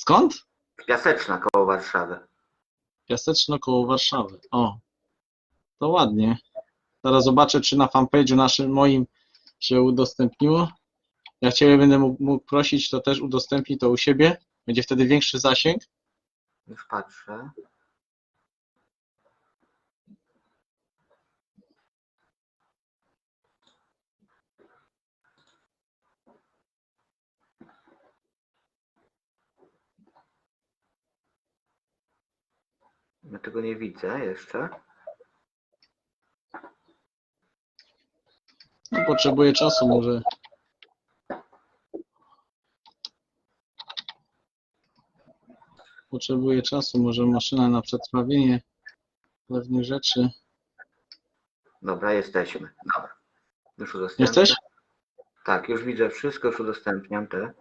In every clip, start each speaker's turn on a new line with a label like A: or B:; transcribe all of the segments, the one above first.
A: Skąd?
B: Piaseczna koło Warszawy.
A: Piaseczno koło Warszawy. O, to ładnie. Zaraz zobaczę, czy na fanpage'u naszym, moim się udostępniło. Jak Ciebie będę mógł, mógł prosić, to też udostępnij to u siebie. Będzie wtedy większy zasięg.
B: Już patrzę. Ja tego nie widzę jeszcze.
A: No, potrzebuję czasu, może. Potrzebuję czasu, może maszyna na przetwawienie pewnych rzeczy.
B: Dobra, jesteśmy. Dobra. Już udostępniam.
A: Jesteś?
B: Tak, już widzę wszystko, już udostępniam te.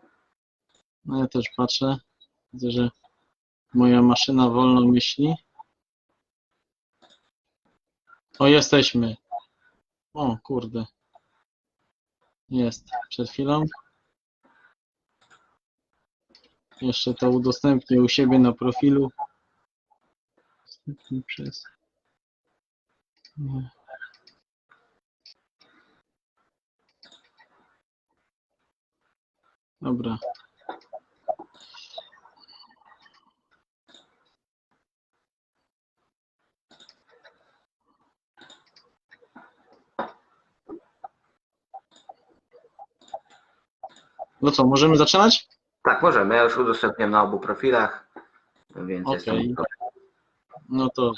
A: No ja też patrzę. Widzę, że moja maszyna wolno myśli. O, jesteśmy. O, kurde. Jest. Przed chwilą. Jeszcze to udostępnię u siebie na profilu. Przez... Dobra. No co, możemy zaczynać?
B: Tak, możemy. Ja już udostępniam na obu profilach, więc jestem gotowy.
A: No to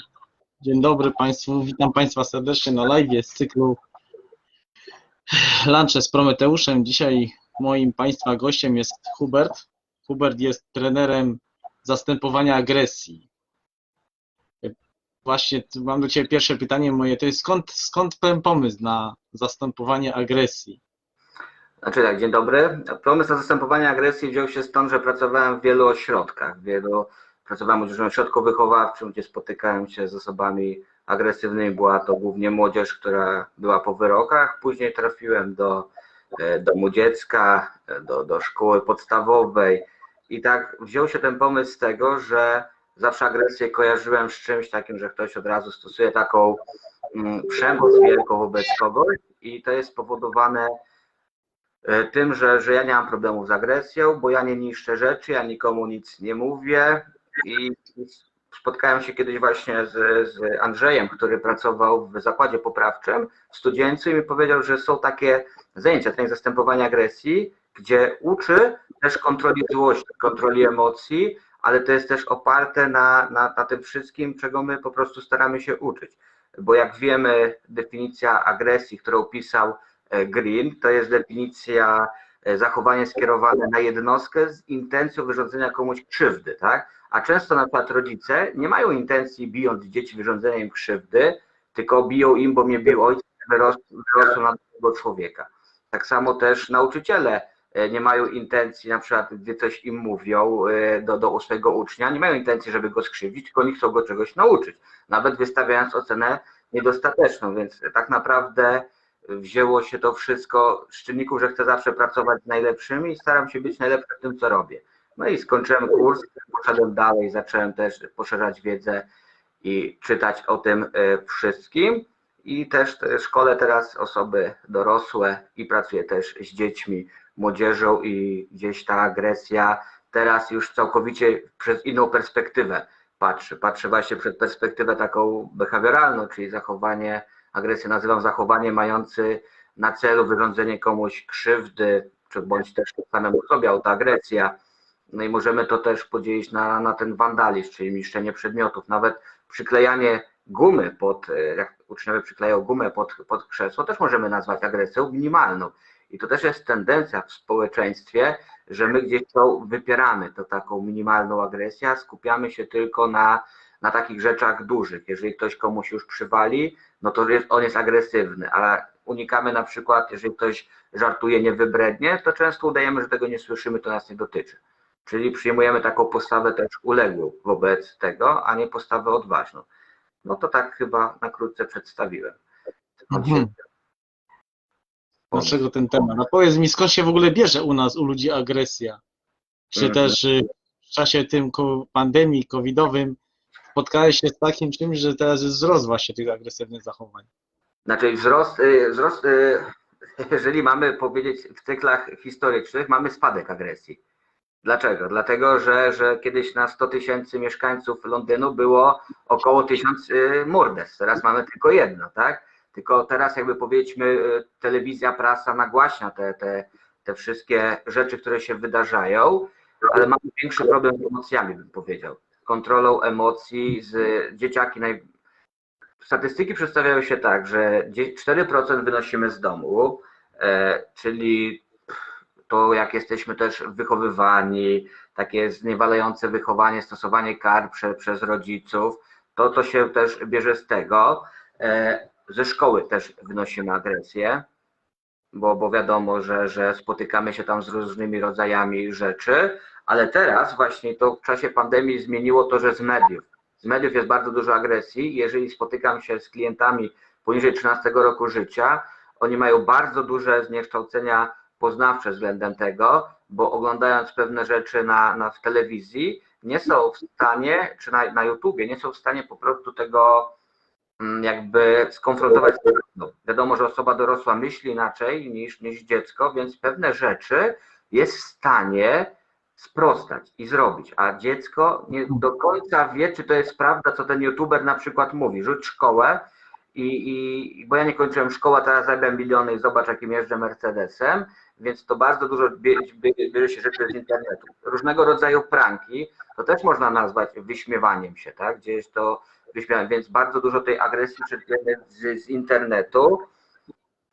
A: dzień dobry Państwu, witam Państwa serdecznie na live z cyklu Lunche z Prometeuszem. Dzisiaj moim Państwa gościem jest Hubert. Hubert jest trenerem zastępowania agresji. Właśnie mam do Ciebie pierwsze pytanie moje, to jest skąd, skąd ten pomysł na zastępowanie agresji?
B: Znaczy tak, dzień dobry. Pomysł na zastępowanie agresji wziął się stąd, że pracowałem w wielu ośrodkach. Wielu, pracowałem w młodzieżowym ośrodku wychowawczym, gdzie spotykałem się z osobami agresywnymi. Była to głównie młodzież, która była po wyrokach. Później trafiłem do e, domu dziecka, e, do, do szkoły podstawowej. I tak wziął się ten pomysł z tego, że zawsze agresję kojarzyłem z czymś takim, że ktoś od razu stosuje taką mm, przemoc wielką wobec kogoś i to jest spowodowane tym, że, że ja nie mam problemów z agresją, bo ja nie niszczę rzeczy, ja nikomu nic nie mówię i spotkałem się kiedyś właśnie z, z Andrzejem, który pracował w zakładzie poprawczym w i mi powiedział, że są takie zajęcia, trening zastępowania agresji, gdzie uczy też kontroli złości, kontroli emocji, ale to jest też oparte na, na, na tym wszystkim, czego my po prostu staramy się uczyć. Bo jak wiemy, definicja agresji, którą pisał e, Green, to jest definicja e, zachowanie skierowane na jednostkę z intencją wyrządzenia komuś krzywdy, tak? A często na przykład rodzice nie mają intencji bijąc dzieci wyrządzenia im krzywdy, tylko biją im, bo mnie bił ojciec, wyros- wyrosło na tego człowieka. Tak samo też nauczyciele e, nie mają intencji, na przykład gdy coś im mówią e, do, do swojego ucznia, nie mają intencji, żeby go skrzywdzić, tylko oni chcą go czegoś nauczyć, nawet wystawiając ocenę niedostateczną, więc tak naprawdę wzięło się to wszystko z czynników, że chcę zawsze pracować z najlepszymi i staram się być najlepszy w tym, co robię. No i skończyłem kurs, poszedłem dalej, zacząłem też poszerzać wiedzę i czytać o tym e, wszystkim. I też te- szkole teraz osoby dorosłe i pracuję też z dziećmi, młodzieżą i gdzieś ta agresja teraz już całkowicie przez inną perspektywę patrzy. Patrzę właśnie przez perspektywę taką behawioralną, czyli zachowanie, agresję nazywam zachowanie mający na celu wyrządzenie komuś krzywdy, czy bądź też samemu sobie autoagresja. No i możemy to też podzielić na, na ten wandalizm, czyli niszczenie przedmiotów, nawet przyklejanie gumy pod, e, jak uczniowie przyklejają gumę pod, pod krzesło, też możemy nazwać agresją minimalną. I to też jest tendencja w społeczeństwie, że my gdzieś to wypieramy, to taką minimalną agresję, skupiamy się tylko na, na takich rzeczach dużych. Jeżeli ktoś komuś już przywali, no to jest, on jest agresywny, ale unikamy na przykład, jeżeli ktoś żartuje niewybrednie, to często udajemy, że tego nie słyszymy, to nas nie dotyczy. Czyli przyjmujemy taką postawę też uległą wobec tego, a nie postawę odważną. No to tak chyba na krótce przedstawiłem.
A: Mhm. Dlaczego ten temat? A powiedz mi, skąd się w ogóle bierze u nas, u ludzi agresja? Czy
B: Mhm.
A: też y, w czasie tym pandemii covidowym spotkałeś się z takim czymś, że teraz jest wzrost właśnie tych agresywnych zachowań?
B: Znaczy wzrost, y, wzrost y, jeżeli mamy powiedzieć w cyklach historycznych, mamy spadek agresji. Dlaczego? Dlatego, że, że kiedyś na 100 tysięcy mieszkańców Londynu było około 1000 y, morderstw, teraz mamy tylko jedno, tak? Tylko teraz jakby powiedzmy telewizja, prasa nagłaśnia te, te, te wszystkie rzeczy, które się wydarzają, ale mamy większy problem z emocjami, bym powiedział. Kontrolą emocji, z dzieciaki naj, statystyki przedstawiają się tak, że dzie- 4% wynosimy z domu, e, czyli to jak jesteśmy też wychowywani, takie zniewalające wychowanie, stosowanie kar prze, przez rodziców, to to się też bierze z tego. E, Ze szkoły też wynosimy agresję, bo, bo wiadomo, że, że spotykamy się tam z różnymi rodzajami rzeczy, ale teraz właśnie to w czasie pandemii zmieniło to, że z mediów z mediów jest bardzo dużo agresji. Jeżeli spotykam się z klientami poniżej 13 roku życia, oni mają bardzo duże zniekształcenia poznawcze względem tego, bo oglądając pewne rzeczy na, na w telewizji, nie są w stanie, czy na, na YouTubie, nie są w stanie po prostu tego mm, jakby skonfrontować z. Wiadomo, że osoba dorosła myśli inaczej niż, niż dziecko, więc pewne rzeczy jest w stanie sprostać i zrobić, a dziecko nie do końca wie, czy to jest prawda, co ten youtuber na przykład mówi. Rzuć szkołę i, i bo ja nie kończyłem szkoły, a teraz zarabiam miliony i zobacz, jakim jeżdżę Mercedesem, więc to bardzo dużo bie- bie- bierze się rzeczy z internetu. Różnego rodzaju pranki, to też można nazwać wyśmiewaniem się, tak? Gdzieś to wyśmiewaniem, więc bardzo dużo tej agresji z, z internetu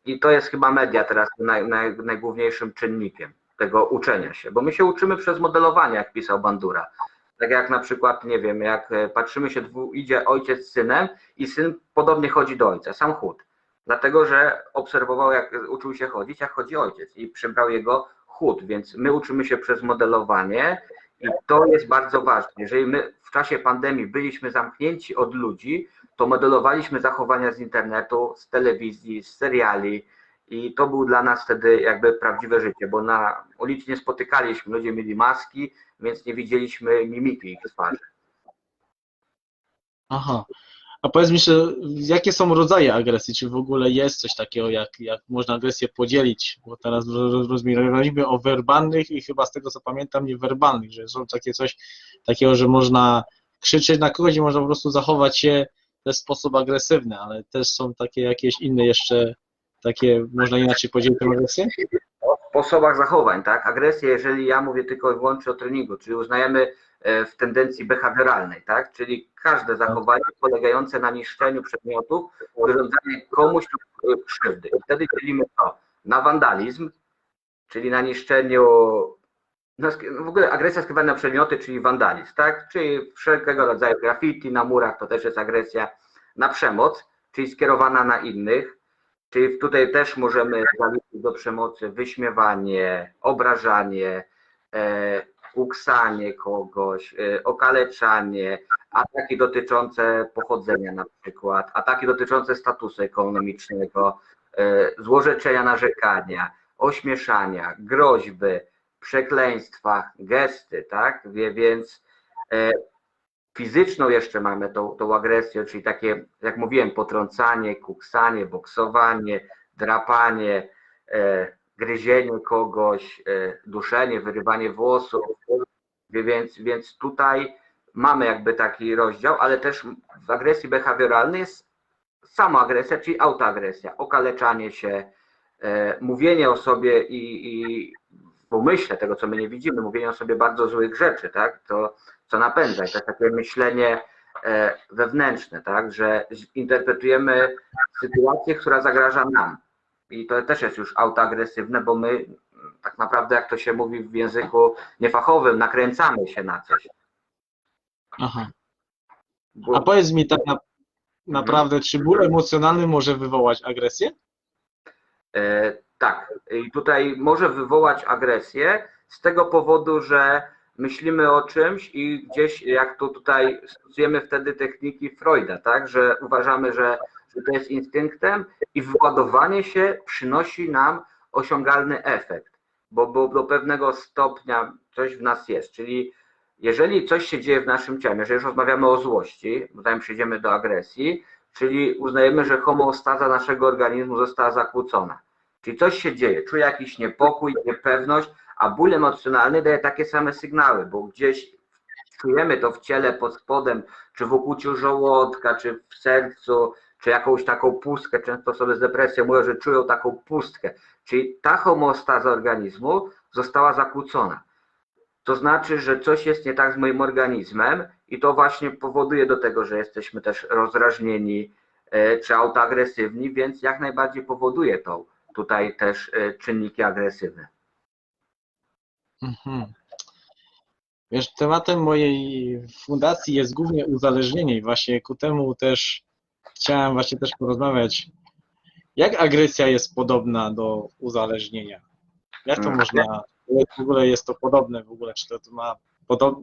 B: i to jest chyba media teraz naj, naj, najgłówniejszym czynnikiem tego uczenia się, bo my się uczymy przez modelowanie, jak pisał Bandura. Tak jak na przykład, nie wiem, jak e, patrzymy się, idzie ojciec z synem i syn podobnie chodzi do ojca, sam chód. Dlatego, że obserwował, jak uczył się chodzić, jak chodzi ojciec i przybrał jego chód, więc my uczymy się przez modelowanie i to jest bardzo ważne. Jeżeli my w czasie pandemii byliśmy zamknięci od ludzi, to modelowaliśmy zachowania z internetu, z telewizji, z seriali, i to był dla nas wtedy jakby prawdziwe życie, bo na ulicy nie spotykaliśmy, ludzie mieli maski, więc nie widzieliśmy mimiki ich twarzy.
A: Aha. A powiedz mi, jakie są rodzaje agresji? Czy w ogóle jest coś takiego, jak, jak można agresję podzielić? Bo teraz roz- rozmawialiśmy o werbalnych i chyba z tego co pamiętam niewerbalnych, że są takie coś takiego, że można krzyczeć na kogoś i można po prostu zachować się w sposób agresywny, ale też są takie jakieś inne jeszcze takie, można inaczej podzielić tę agresję?
B: W sposobach zachowań, tak? Agresję, jeżeli ja mówię tylko i wyłącznie o treningu, czyli uznajemy e, w tendencji behawioralnej, tak? Czyli każde zachowanie polegające na niszczeniu przedmiotów, wyrządzanie komuś krzywdy. I wtedy dzielimy to na wandalizm, czyli na niszczeniu, no, w ogóle agresja skierowana na przedmioty, czyli wandalizm, tak? Czyli wszelkiego rodzaju graffiti na murach, to też jest agresja na przemoc, czyli skierowana na innych, Czyli tutaj też możemy zaliczyć do przemocy wyśmiewanie, obrażanie, e, uksanie kogoś, e, okaleczanie, ataki dotyczące pochodzenia na przykład, ataki dotyczące statusu ekonomicznego, e, złorzeczenia narzekania, ośmieszania, groźby, przekleństwa, gesty, tak? Więc e, fizyczną jeszcze mamy tą, tą agresję, czyli takie, jak mówiłem, potrącanie, kuksanie, boksowanie, drapanie, e, gryzienie kogoś, e, duszenie, wyrywanie włosów. Więc, więc tutaj mamy jakby taki rozdział, ale też w agresji behawioralnej jest sama agresja, czyli autoagresja, okaleczanie się, e, mówienie o sobie i, i umyśle tego, co my nie widzimy, mówienie o sobie bardzo złych rzeczy, tak? To, co napędza. I to jest takie myślenie e, wewnętrzne, tak? Że interpretujemy sytuację, która zagraża nam. I to też jest już autoagresywne, bo my mm, tak naprawdę, jak to się mówi w języku niefachowym, nakręcamy się na coś.
A: Aha.
B: Bo-
A: A powiedz mi tak na, naprawdę, czy ból emocjonalny może wywołać agresję?
B: Tak, i tutaj może wywołać agresję z tego powodu, że myślimy o czymś i gdzieś, jak to tutaj stosujemy wtedy techniki Freuda, tak, że uważamy, że, że to jest instynktem i wyładowanie się przynosi nam osiągalny efekt, bo, bo do pewnego stopnia coś w nas jest, czyli jeżeli coś się dzieje w naszym ciele, jeżeli już rozmawiamy o złości, zanim przejdziemy do agresji, czyli uznajemy, że homeostaza naszego organizmu została zakłócona. Czyli coś się dzieje, czuję jakiś niepokój, niepewność, a ból emocjonalny daje takie same sygnały, bo gdzieś czujemy to w ciele pod spodem, czy w ukłuciu żołądka, czy w sercu, czy jakąś taką pustkę. Często osoby z depresją mówią, że czują taką pustkę. Czyli ta homeostaza organizmu została zakłócona. To znaczy, że coś jest nie tak z moim organizmem i to właśnie powoduje do tego, że jesteśmy też rozdrażnieni e, czy autoagresywni, więc jak najbardziej powoduje to tutaj też e, czynniki agresywne.
A: Mhm. Wiesz, tematem mojej fundacji jest głównie uzależnienie i właśnie ku temu też chciałem właśnie też porozmawiać, jak agresja jest podobna do uzależnienia? Jak to
B: Mhm.
A: można, w ogóle jest to podobne w ogóle, czy to, to ma podob...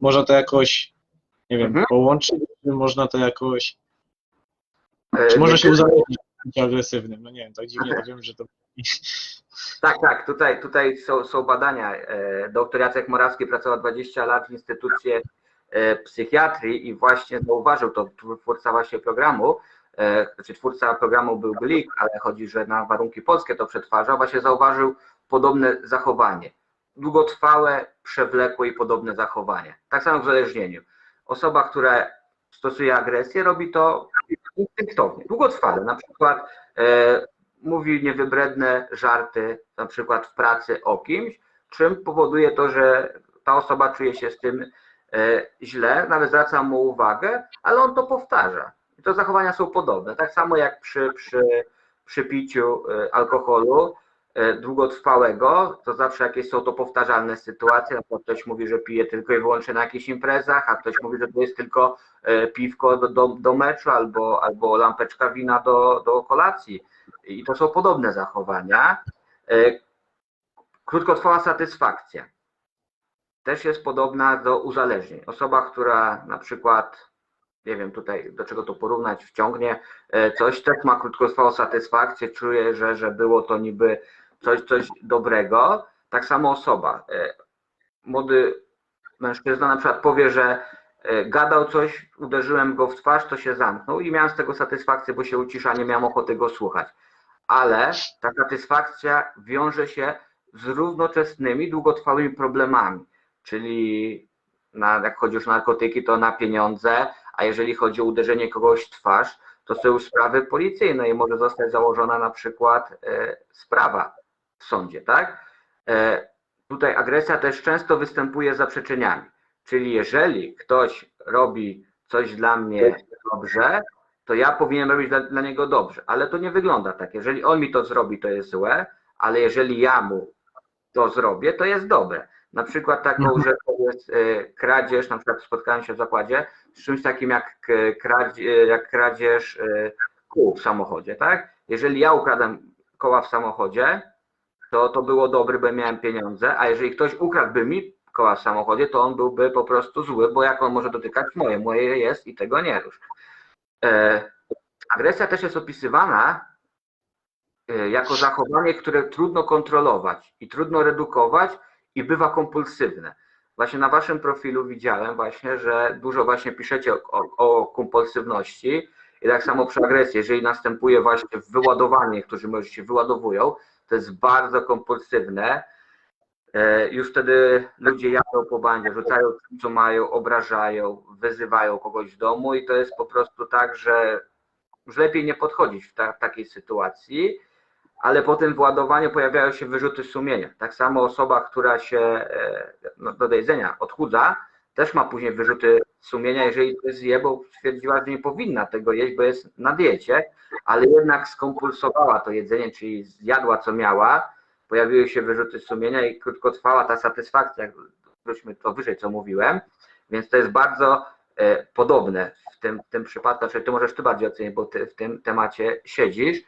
A: można to jakoś, nie wiem,
B: Mhm.
A: połączyć, czy można to jakoś,
B: E,
A: czy może się uzależnić agresywnym? No nie wiem, tak dziwnie to wiem, że to...
B: Tak, tak, tutaj, tutaj są, są badania. E, Doktor Jacek Morawski pracował 20 lat w Instytucie e, Psychiatrii i właśnie zauważył to twórca właśnie programu, e, czy twórca programu był Glik, ale chodzi, że na warunki polskie to przetwarzał, właśnie zauważył podobne zachowanie. Długotrwałe, przewlekłe i podobne zachowanie. Tak samo w uzależnieniu. Osoba, która stosuje agresję, robi to instynktownie, długotrwale. Na przykład e, mówi niewybredne żarty, na przykład w pracy o kimś, czym powoduje to, że ta osoba czuje się z tym e, źle, nawet zwraca mu uwagę, ale on to powtarza. I to zachowania są podobne. Tak samo jak przy, przy, przy piciu e, alkoholu długotrwałego, to zawsze jakieś są to powtarzalne sytuacje. Na ktoś mówi, że pije tylko i wyłącznie na jakichś imprezach, a ktoś mówi, że to jest tylko e, piwko do, do, do meczu albo, albo lampeczka wina do, do kolacji. I to są podobne zachowania. E, Krótkotrwała satysfakcja też jest podobna do uzależnień. Osoba, która na przykład, nie wiem tutaj do czego to porównać, wciągnie e, coś, też ma krótkotrwałą satysfakcję, czuje, że, że było to niby coś, coś dobrego. Tak samo osoba, e, młody mężczyzna na przykład powie, że e, gadał coś, uderzyłem go w twarz, to się zamknął i miałem z tego satysfakcję, bo się ucisza, nie miałem ochoty go słuchać. Ale ta satysfakcja wiąże się z równoczesnymi, długotrwałymi problemami, czyli na, jak chodzi już o narkotyki, to na pieniądze, a jeżeli chodzi o uderzenie kogoś w twarz, to są już sprawy policyjne i może zostać założona na przykład e, sprawa w sądzie, tak? E, tutaj agresja też często występuje z zaprzeczeniami, czyli jeżeli ktoś robi coś dla mnie dobrze, to ja powinienem robić dla, dla niego dobrze, ale to nie wygląda tak. Jeżeli on mi to zrobi, to jest złe, ale jeżeli ja mu to zrobię, to jest dobre. Na przykład taką
A: Mhm.
B: rzeczą jest e, kradzież, na przykład spotkałem się w zakładzie z czymś takim jak, k- kradzie, jak kradzież e, kół w samochodzie, tak? Jeżeli ja ukradłem koła w samochodzie, to to było dobre, bo miałem pieniądze, a jeżeli ktoś ukradłby mi koła w samochodzie, to on byłby po prostu zły, bo jak on może dotykać moje, moje jest i tego nie rusz. E, agresja też jest opisywana e, jako zachowanie, które trudno kontrolować i trudno redukować i bywa kompulsywne. Właśnie na waszym profilu widziałem właśnie, że dużo właśnie piszecie o, o, o kompulsywności i tak samo przy agresji, jeżeli następuje właśnie wyładowanie, którzy się wyładowują, to jest bardzo kompulsywne. E, Już wtedy ludzie jadą po bandzie, rzucają tym, co mają, obrażają, wyzywają kogoś w domu i to jest po prostu tak, że już lepiej nie podchodzić w ta, takiej sytuacji, ale po tym wyładowaniu pojawiają się wyrzuty sumienia. Tak samo osoba, która się e, no, do jedzenia odchudza, też ma później wyrzuty sumienia, jeżeli to zje, bo stwierdziła, że nie powinna tego jeść, bo jest na diecie, ale jednak skompulsowała to jedzenie, czyli zjadła co miała, pojawiły się wyrzuty sumienia i krótko trwała ta satysfakcja, wróćmy to wyżej, co mówiłem, więc to jest bardzo e, podobne w tym, w tym przypadku, znaczy ty możesz ty bardziej ocenić, bo ty w tym temacie siedzisz.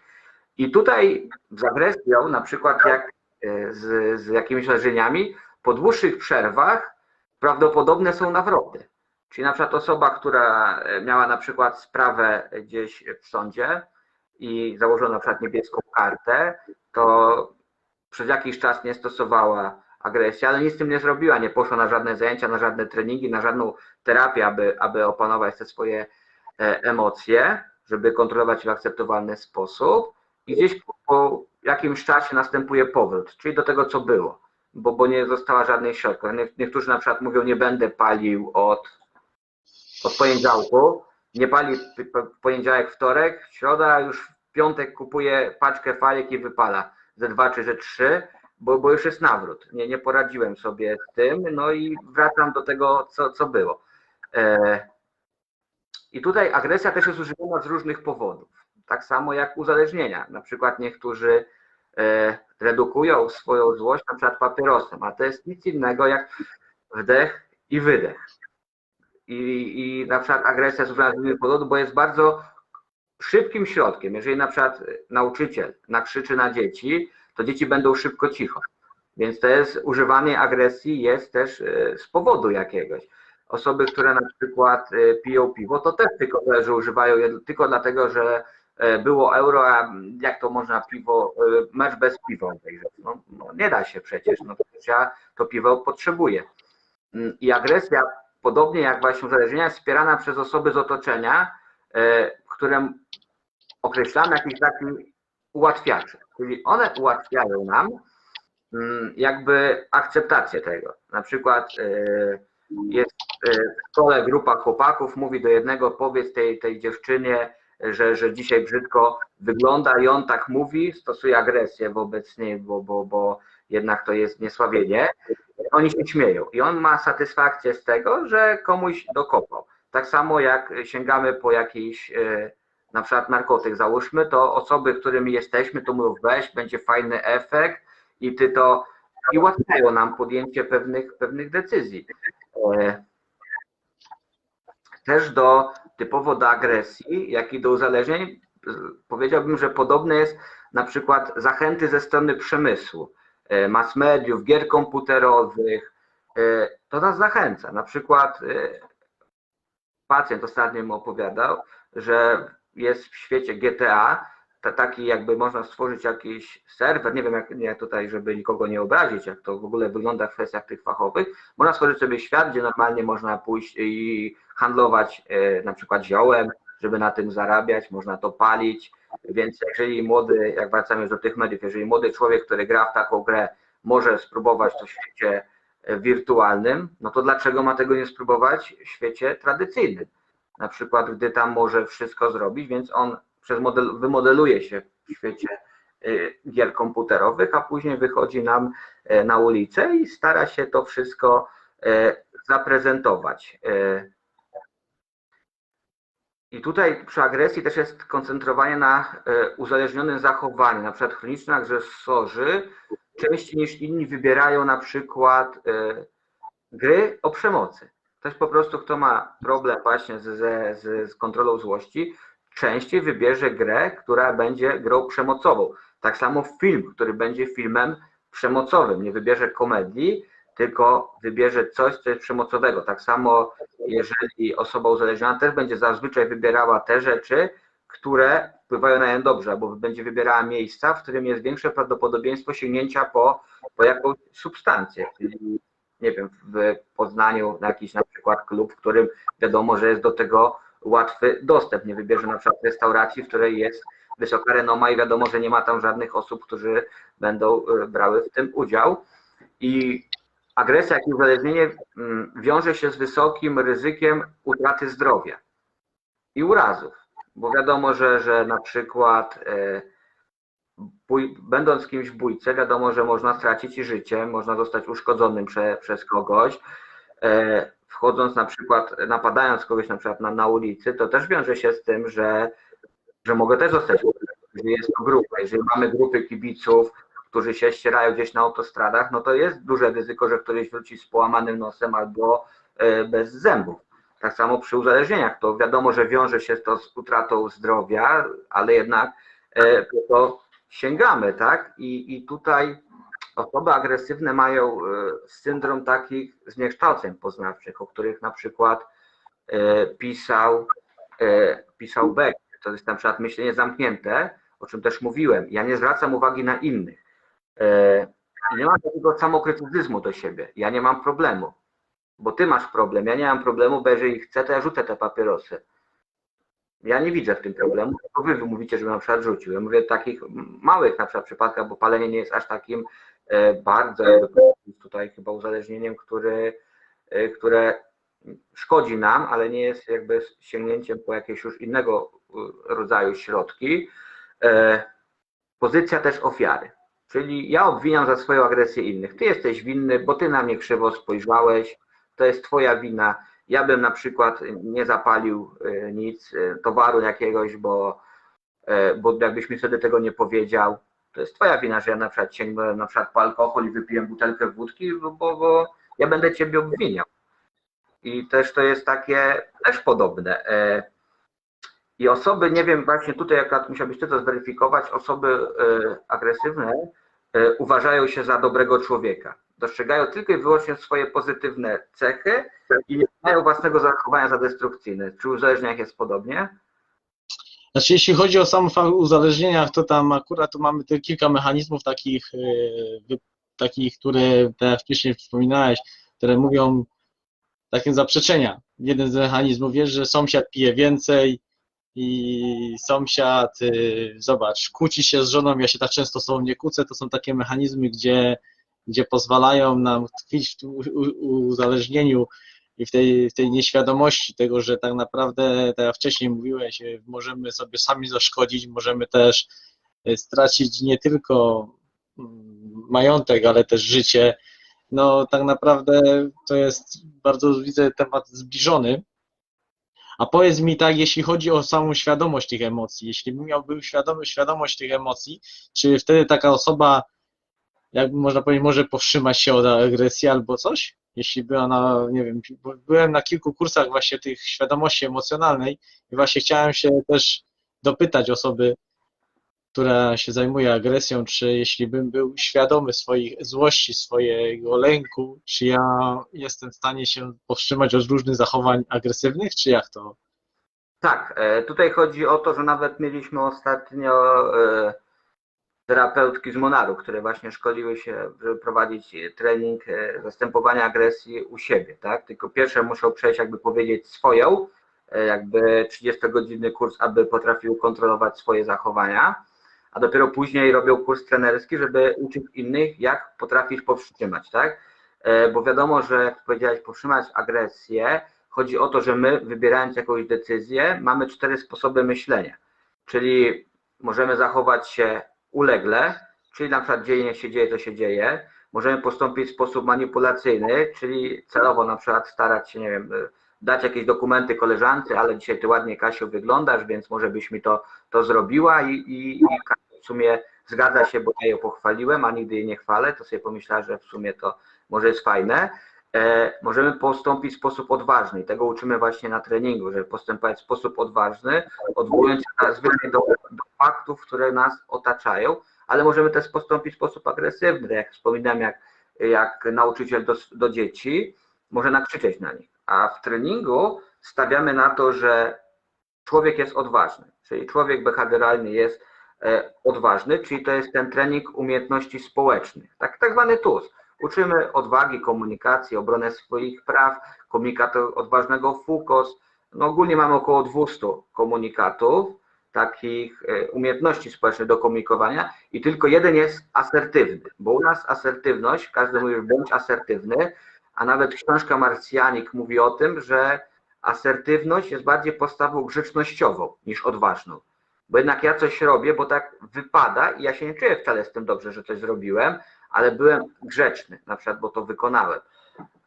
B: I tutaj z agresją, na przykład jak e, z, z jakimiś leżeniami, po dłuższych przerwach prawdopodobne są nawroty. Czyli na przykład osoba, która e, miała na przykład sprawę gdzieś w sądzie i założyła na przykład niebieską kartę, to przez jakiś czas nie stosowała agresję, ale nic z tym nie zrobiła, nie poszła na żadne zajęcia, na żadne treningi, na żadną terapię, aby, aby opanować te swoje e, emocje, żeby kontrolować je w akceptowalny sposób i gdzieś po, po jakimś czasie następuje powrót, czyli do tego, co było, bo, bo nie została żadnej środka. Nie- Niektórzy na przykład mówią, nie będę palił od, od poniedziałku, nie pali w poniedziałek, wtorek, środa, już w piątek kupuje paczkę fajek i wypala ze dwa czy ze trzy, bo, bo już jest nawrót. Nie, nie poradziłem sobie z tym, no i wracam do tego, co, co było. E, I tutaj agresja też jest używana z różnych powodów. Tak samo jak uzależnienia. Na przykład niektórzy e, redukują swoją złość na przykład papierosem, a to jest nic innego jak wdech i wydech. I, i na przykład agresja z różnych powodów, bo jest bardzo szybkim środkiem. Jeżeli na przykład nauczyciel nakrzyczy na dzieci, to dzieci będą szybko cicho. Więc to jest używanie agresji jest też e, z powodu jakiegoś. Osoby, które na przykład e, piją piwo, to też tylko, że używają je tylko dlatego, że e, było euro, a jak to można piwo, mecz bez piwa? No, no nie da się przecież, no ja to piwo potrzebuję. Mm, I agresja, podobnie jak właśnie uzależnienia, wspierana przez osoby z otoczenia, e, które określamy jakiś taki ułatwiacze. Czyli one ułatwiają nam mm, jakby akceptację tego. Na przykład e, jest e, w szkole grupa chłopaków, mówi do jednego, powiedz tej, tej dziewczynie, że, że dzisiaj brzydko wygląda i on tak mówi, stosuje agresję wobec niej, bo, bo, bo jednak to jest niesławienie. Oni się śmieją i on ma satysfakcję z tego, że komuś dokopał. Tak samo jak sięgamy po jakiś e, na przykład narkotyk załóżmy, to osoby, którymi jesteśmy, to mówią weź, będzie fajny efekt i ty to i ułatwiają nam podjęcie pewnych, pewnych decyzji. E, Też do typowo do agresji, jak i do uzależnień, powiedziałbym, że podobne jest na przykład zachęty ze strony przemysłu, e, mass mediów, gier komputerowych. E, To nas zachęca. Na przykład e, pacjent ostatnio mi opowiadał, że jest w świecie GTA, ta, taki jakby można stworzyć jakiś serwer, nie wiem jak nie tutaj, żeby nikogo nie obrazić, jak to w ogóle wygląda w kwestiach tych fachowych, można stworzyć sobie świat, gdzie normalnie można pójść i handlować e, na przykład ziołem, żeby na tym zarabiać, można to palić, więc jeżeli młody, jak wracamy już do tych mediów, jeżeli młody człowiek, który gra w taką grę, może spróbować to w świecie e, wirtualnym, no to dlaczego ma tego nie spróbować w świecie tradycyjnym? Na przykład, gdy tam może wszystko zrobić, więc on przez model, wymodeluje się w świecie y, gier komputerowych, a później wychodzi nam e, na ulicę i stara się to wszystko e, zaprezentować. I tutaj przy agresji też jest koncentrowanie na e, uzależnionym zachowaniu. Na przykład chroniczni agresorzy częściej niż inni wybierają na przykład e, gry o przemocy. Ktoś po prostu, kto ma problem właśnie z, z, z kontrolą złości, częściej wybierze grę, która będzie grą przemocową. Tak samo film, który będzie filmem przemocowym. Nie wybierze komedii, tylko wybierze coś, co jest przemocowego. Tak samo, jeżeli osoba uzależniona też będzie zazwyczaj wybierała te rzeczy, które wpływają na nią dobrze, albo będzie wybierała miejsca, w którym jest większe prawdopodobieństwo sięgnięcia po, po jakąś substancję. Czyli nie wiem, w Poznaniu na jakiś na przykład klub, w którym wiadomo, że jest do tego łatwy dostęp. Nie wybierze na przykład restauracji, w której jest wysoka renoma i wiadomo, że nie ma tam żadnych osób, którzy będą e, brały w tym udział. I agresja, jak i uzależnienie mm, wiąże się z wysokim ryzykiem utraty zdrowia i urazów, bo wiadomo, że, że na przykład e, bój, będąc kimś w bójce, wiadomo, że można stracić i życie, można zostać uszkodzonym prze, przez kogoś. E, wchodząc na przykład, napadając kogoś na przykład na, na ulicy, to też wiąże się z tym, że, że mogę też zostać jeżeli jest to grupa. Jeżeli mamy grupy kibiców, którzy się ścierają gdzieś na autostradach, no to jest duże ryzyko, że któryś wróci z połamanym nosem albo e, bez zębów. Tak samo przy uzależnieniach, to wiadomo, że wiąże się to z utratą zdrowia, ale jednak e, po to sięgamy, tak? I, i tutaj osoby agresywne mają e, syndrom takich zniekształceń poznawczych, o których na przykład pisał, pisał Beck. To jest na przykład myślenie zamknięte, o czym też mówiłem. Ja nie zwracam uwagi na innych. I nie mam takiego samokrytycyzmu do siebie. Ja nie mam problemu, bo ty masz problem. Ja nie mam problemu, bo jeżeli chcę, to ja rzucę te papierosy. Ja nie widzę w tym problemu, tylko wy mówicie, żebym na przykład rzucił. Ja mówię takich małych na przykład przypadkach, bo palenie nie jest aż takim e, bardzo tutaj chyba uzależnieniem, który, e, które szkodzi nam, ale nie jest jakby sięgnięciem po jakieś już innego e, rodzaju środki. E, Pozycja też ofiary. Czyli ja obwiniam za swoją agresję innych. Ty jesteś winny, bo ty na mnie krzywo spojrzałeś, to jest twoja wina. Ja bym na przykład nie zapalił e, nic, e, towaru jakiegoś, bo, e, bo jakbyś mi wtedy tego nie powiedział. To jest twoja wina, że ja na przykład sięgnąłem na przykład po alkohol i wypiłem butelkę wódki, bo, bo, ja będę ciebie obwiniał. I też to jest takie też podobne. I osoby, nie wiem, właśnie tutaj akurat musiałbyś ty to zweryfikować, osoby e, agresywne e, uważają się za dobrego człowieka. Dostrzegają tylko i wyłącznie swoje pozytywne cechy i nie mają własnego zachowania za destrukcyjne. Czy w uzależnieniach jest podobnie?
A: Znaczy, jeśli chodzi o sam fakt uzależnieniach, to tam akurat to mamy te kilka mechanizmów takich, e, takich, które tak jak wcześniej wspominałeś, które mówią takie zaprzeczenia. Jeden z mechanizmów jest, że sąsiad pije więcej i sąsiad, y, zobacz, kłóci się z żoną, ja się tak często z tobą nie kłócę, to są takie mechanizmy, gdzie, gdzie pozwalają nam tkwić w uzależnieniu i w tej, w tej nieświadomości tego, że tak naprawdę, tak jak wcześniej mówiłeś, y, możemy sobie sami zaszkodzić, możemy też y, stracić nie tylko mm, majątek, ale też życie. No tak naprawdę to jest bardzo, widzę, temat zbliżony. A powiedz mi tak, jeśli chodzi o samą świadomość tych emocji, jeśli bym miał świadomy, świadomość tych emocji, czy wtedy taka osoba, jakby można powiedzieć, może powstrzymać się od agresji albo coś? Jeśli była na, nie wiem, byłem na kilku kursach właśnie tych świadomości emocjonalnej i właśnie chciałem się też dopytać osoby, która się zajmuje agresją, czy jeśli bym był świadomy swojej złości, swojego lęku, czy ja jestem w stanie się powstrzymać od różnych zachowań agresywnych, czy jak to?
B: Tak, e, tutaj chodzi o to, że nawet mieliśmy ostatnio e, terapeutki z Monaru, które właśnie szkoliły się, żeby prowadzić trening e, zastępowania agresji u siebie, tak? Tylko pierwsze muszą przejść, jakby powiedzieć, swoją, jakby 30-godzinny kurs, aby potrafiły kontrolować swoje zachowania, a dopiero później robią kurs trenerski, żeby uczyć innych, jak potrafić powstrzymać, tak? E, Bo wiadomo, że jak powiedziałeś, powstrzymać agresję, chodzi o to, że my wybierając jakąś decyzję, mamy cztery sposoby myślenia. Czyli możemy zachować się ulegle, czyli na przykład dzieje się dzieje, to się dzieje. Możemy postąpić w sposób manipulacyjny, czyli celowo na przykład starać się, nie wiem, dać jakieś dokumenty koleżance, ale dzisiaj ty ładnie Kasiu wyglądasz, więc może byś mi to, to zrobiła i, i, i w sumie zgadza się, bo ja ją pochwaliłem, a nigdy jej nie chwalę, to sobie pomyślała, że w sumie to może jest fajne. E, możemy postąpić w sposób odważny tego uczymy właśnie na treningu, żeby postępować w sposób odważny, odwołując się zazwyczaj do, do faktów, które nas otaczają, ale możemy też postąpić w sposób agresywny, jak wspominałem, jak, jak nauczyciel do, do dzieci może nakrzyczeć na nich. A w treningu stawiamy na to, że człowiek jest odważny, czyli człowiek behawioralny jest odważny, czyli to jest ten trening umiejętności społecznych, tak, tak zwany TUS. Uczymy odwagi, komunikacji, obronę swoich praw, komunikatu odważnego FUKOS. No ogólnie mamy około 200 komunikatów, takich e, umiejętności społecznych do komunikowania i tylko jeden jest asertywny, bo u nas asertywność, każdy mówi, że bądź asertywny, a nawet książka Marsjanik mówi o tym, że asertywność jest bardziej postawą grzecznościową niż odważną. Bo jednak ja coś robię, bo tak wypada i ja się nie czuję wcale z tym dobrze, że coś zrobiłem, ale byłem grzeczny, na przykład, bo to wykonałem.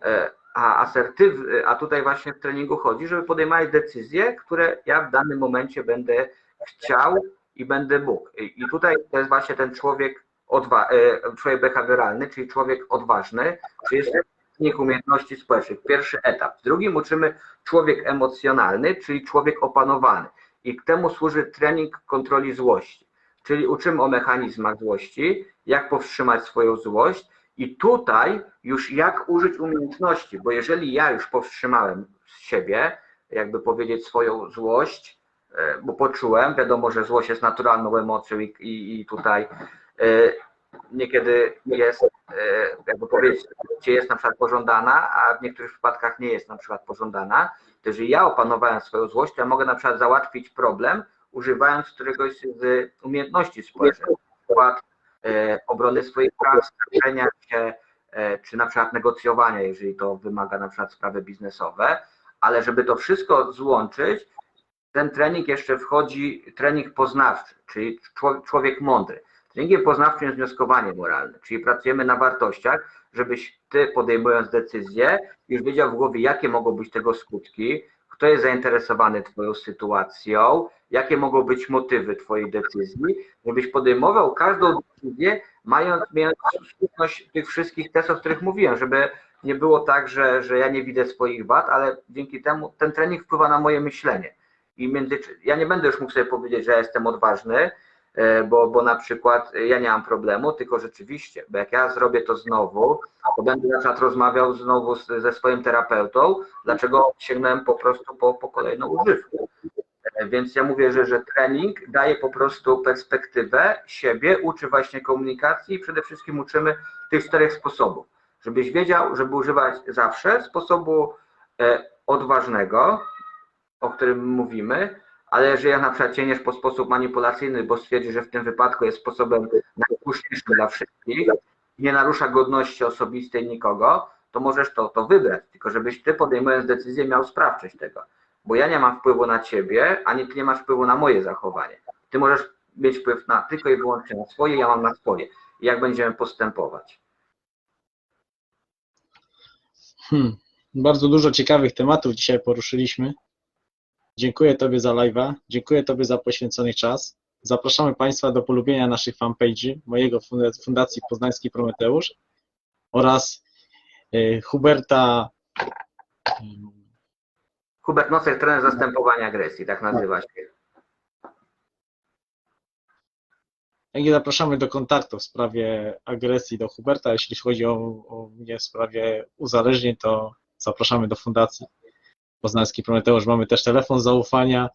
B: E, A asertyw, a tutaj właśnie w treningu chodzi, żeby podejmować decyzje, które ja w danym momencie będę chciał i będę mógł. I tutaj to jest właśnie ten człowiek, odwa, e, człowiek behawioralny, czyli człowiek odważny, czyli jest trening umiejętności społecznych. Pierwszy etap. W drugim uczymy człowiek emocjonalny, czyli człowiek opanowany. I temu służy trening kontroli złości. Czyli uczymy o mechanizmach złości, jak powstrzymać swoją złość i tutaj już jak użyć umiejętności, bo jeżeli ja już powstrzymałem z siebie, jakby powiedzieć swoją złość, e, bo poczułem, wiadomo, że złość jest naturalną emocją i, i, i tutaj e, niekiedy jest e, jakby powiedzieć, jest na przykład pożądana, a w niektórych przypadkach nie jest na przykład pożądana, to jeżeli ja opanowałem swoją złość, to ja mogę na przykład załatwić problem, używając któregoś z umiejętności społecznych, na przykład e, obrony swoich praw, skarżenia się, e, czy na przykład negocjowania, jeżeli to wymaga na przykład sprawy biznesowe, ale żeby to wszystko złączyć, ten trening jeszcze wchodzi trening poznawczy, czyli człowiek, mądry. Treningiem poznawczym jest wnioskowanie moralne, czyli pracujemy na wartościach, żebyś ty podejmując decyzję już wiedział w głowie, jakie mogą być tego skutki, kto jest zainteresowany twoją sytuacją, jakie mogą być motywy twojej decyzji, żebyś podejmował każdą decyzję, mając, mając tych wszystkich testów, o których mówiłem, żeby nie było tak, że, że ja nie widzę swoich wad, ale dzięki temu ten trening wpływa na moje myślenie. I między, ja nie będę już mógł sobie powiedzieć, że ja jestem odważny, bo, bo na przykład ja nie mam problemu, tylko rzeczywiście, bo jak ja zrobię to znowu, to będę na przykład rozmawiał znowu z, ze swoim terapeutą, dlaczego sięgnąłem po prostu po, po kolejną używkę. E, Więc ja mówię, że, że trening daje po prostu perspektywę siebie, uczy właśnie komunikacji i przede wszystkim uczymy tych czterech sposobów. Żebyś wiedział, żeby używać zawsze sposobu e, odważnego, o którym mówimy, ale jeżeli na przykład cieniesz po sposób manipulacyjny, bo stwierdzi, że w tym wypadku jest sposobem najsłuszniejszym dla wszystkich, nie narusza godności osobistej nikogo, to możesz to, to wybrać. Tylko żebyś ty podejmując decyzję miał sprawczość tego. Bo ja nie mam wpływu na ciebie, ani ty nie masz wpływu na moje zachowanie. Ty możesz mieć wpływ na tylko i wyłącznie na swoje, ja mam na swoje. Jak będziemy postępować.
A: Hmm. Bardzo dużo ciekawych tematów dzisiaj poruszyliśmy. Dziękuję Tobie za live'a, dziękuję Tobie za poświęcony czas. Zapraszamy Państwa do polubienia naszych fanpage'y, mojego funda- Fundacji Poznański Prometeusz oraz y, Huberta
B: Hubert Nocek, trener zastępowania agresji, tak nazywa się.
A: Jak i zapraszamy do kontaktu w sprawie agresji do Huberta. Jeśli chodzi o, o mnie w sprawie uzależnień, to zapraszamy do Fundacji Poznański Prometeusz. Mamy też telefon zaufania,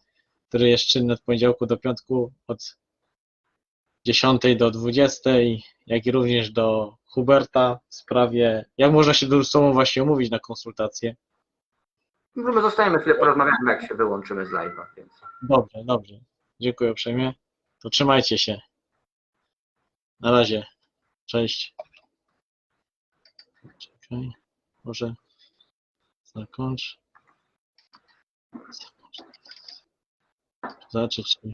A: który jest czynny od poniedziałku do piątku od 10 do 20, jak i również do Huberta w sprawie, jak można się ze sobą właśnie umówić na konsultację.
B: My zostajemy chwilę, porozmawiamy, jak się wyłączymy z live'a. Więc.
A: Dobrze, dobrze. Dziękuję uprzejmie. To trzymajcie się. Na razie. Cześć. Czekaj. Może zakończ. Zakończ. Zobaczyć, czy